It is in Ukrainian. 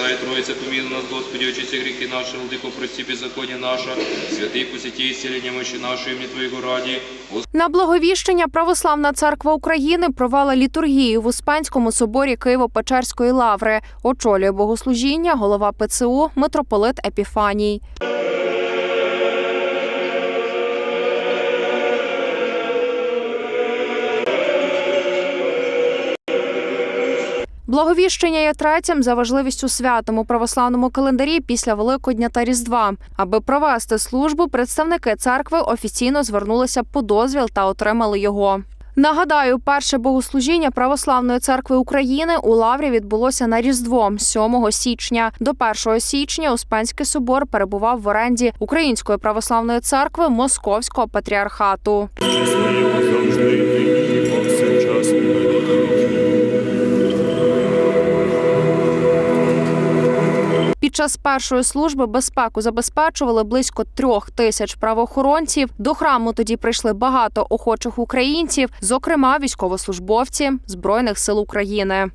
Пресвятая Троица, помилуй нас, Господи, очисти грехи наши, Владыко, прости беззаконие наше, святый посети исцеление мощи нашей, имени Твоего ради, На благовіщення Православна церква України провела літургію в Успенському соборі Києво-Печерської лаври. Очолює богослужіння голова ПЦУ митрополит Епіфаній. Благовіщення є третім за важливістю святом у православному календарі після Великодня та Різдва. Аби провести службу, представники церкви офіційно звернулися по дозвіл та отримали його. Нагадаю, перше богослужіння Православної церкви України у Лаврі відбулося на Різдво 7 січня. До 1 січня Успенський собор перебував в оренді Української православної церкви Московського патріархату. Під час першої служби безпеку забезпечували близько трьох тисяч правоохоронців. До храму тоді прийшли багато охочих українців, зокрема військовослужбовці Збройних сил України.